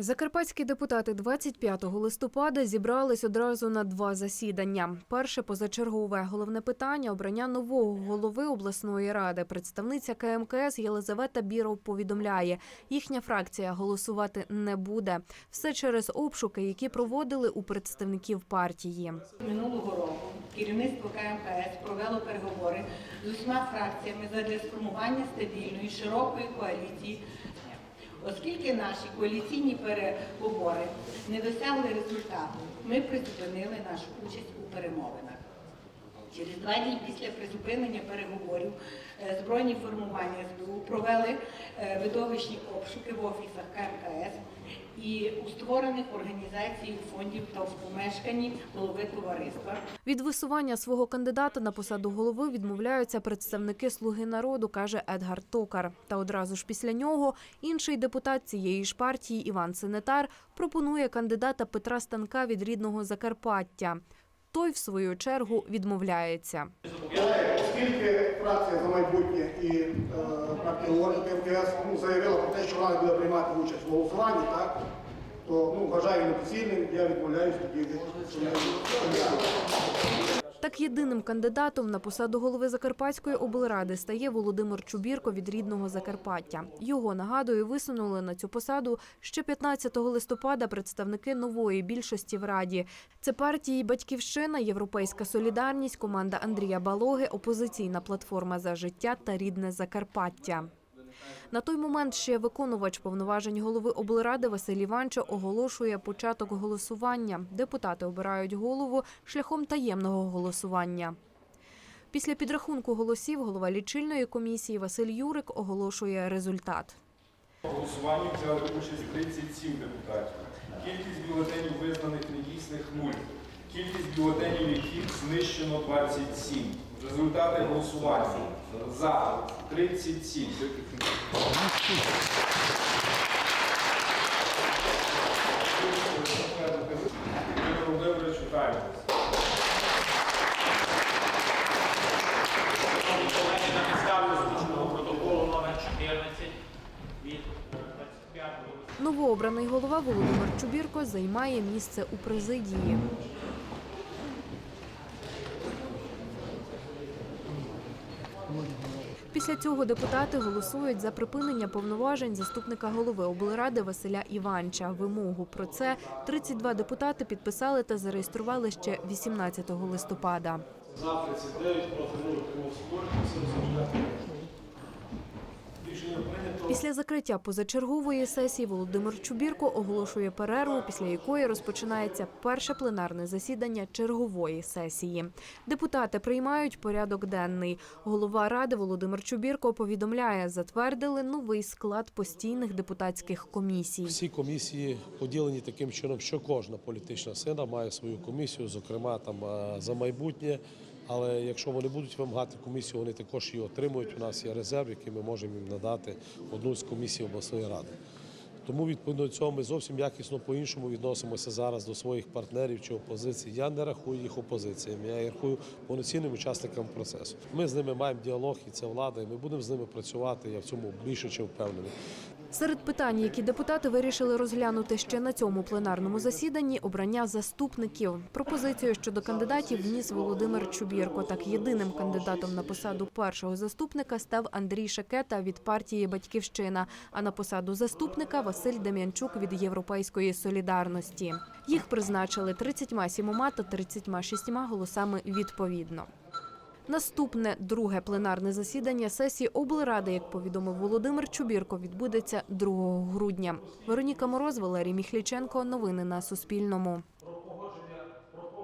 Закарпатські депутати 25 листопада зібрались одразу на два засідання. Перше позачергове головне питання обрання нового голови обласної ради. Представниця КМКС Єлизавета Біров повідомляє, їхня фракція голосувати не буде. Все через обшуки, які проводили у представників партії. Минулого року керівництво КМКС провело переговори з усіма фракціями задля сформування стабільної широкої коаліції. Оскільки наші коаліційні переговори не досягли результату, ми призупинили нашу участь у перемовинах. Через два дні після призупинення переговорів е, збройні формування СБУ провели е, видовищні обшуки в офісах КМКС і у створених організацій фондів та в помешканні голови товариства. Від висування свого кандидата на посаду голови відмовляються представники Слуги народу, каже Едгар Токар. Та одразу ж після нього інший депутат цієї ж партії Іван Сенетар пропонує кандидата Петра Станка від рідного Закарпаття. Той, в свою чергу, відмовляється. Оскільки фракція за майбутнє і е, партія «Говорить МКС ну, заявила про те, що вона буде приймати участь в голосуванні, так, то ну, вважаю недоцільним, я відмовляюсь тоді Так єдиним кандидатом на посаду голови Закарпатської облради стає Володимир Чубірко від рідного Закарпаття. Його нагадую, висунули на цю посаду ще 15 листопада представники нової більшості в раді. Це партії Батьківщина, Європейська Солідарність, команда Андрія Балоги, опозиційна платформа за життя та рідне Закарпаття. На той момент ще виконувач повноважень голови облради Василь Іванчо оголошує початок голосування. Депутати обирають голову шляхом таємного голосування. Після підрахунку голосів голова лічильної комісії Василь Юрик оголошує результат. У голосуванні взяли участь 37 депутатів. Кількість бюлетенів визнаних недійсних 0. Кількість бюлетенів, яких знищено 27. Результати голосування. За 37. Ми Володимирович, вітаємо. Колеги, на підставі озвученого протоколу номер 14 від 25 Новообраний голова Володимир Чубірко займає місце у президії. Після цього депутати голосують за припинення повноважень заступника голови облради Василя Іванча. Вимогу про це 32 депутати підписали та зареєстрували ще 18 листопада. За 39, проти 0, утримався 0, 79. Рішення прийнято. Після закриття позачергової сесії Володимир Чубірко оголошує перерву, після якої розпочинається перше пленарне засідання чергової сесії. Депутати приймають порядок денний. Голова ради Володимир Чубірко повідомляє, затвердили новий склад постійних депутатських комісій. Всі комісії поділені таким чином, що кожна політична сила має свою комісію, зокрема там е, за майбутнє. Але якщо вони будуть вимагати комісію, вони також її отримують. У нас є резерв, який ми можемо їм надати одну з комісій обласної ради. Тому відповідно до цього ми зовсім якісно по-іншому відносимося зараз до своїх партнерів чи опозиції. Я не рахую їх опозиціями, я їх рахую повноцінним учасникам процесу. Ми з ними маємо діалог, і це влада, і ми будемо з ними працювати. Я в цьому більше чи впевнений. Серед питань, які депутати вирішили розглянути ще на цьому пленарному засіданні, обрання заступників. Пропозицію щодо кандидатів вніс Володимир Чубірко. Так єдиним кандидатом на посаду першого заступника став Андрій Шакета від партії Батьківщина. А на посаду заступника Василь Дем'янчук від Європейської солідарності. Їх призначили 37 та 36 голосами відповідно. Наступне друге пленарне засідання сесії облради, як повідомив Володимир Чубірко, відбудеться 2 грудня. Вероніка Мороз, Валерій Міхліченко. Новини на Суспільному.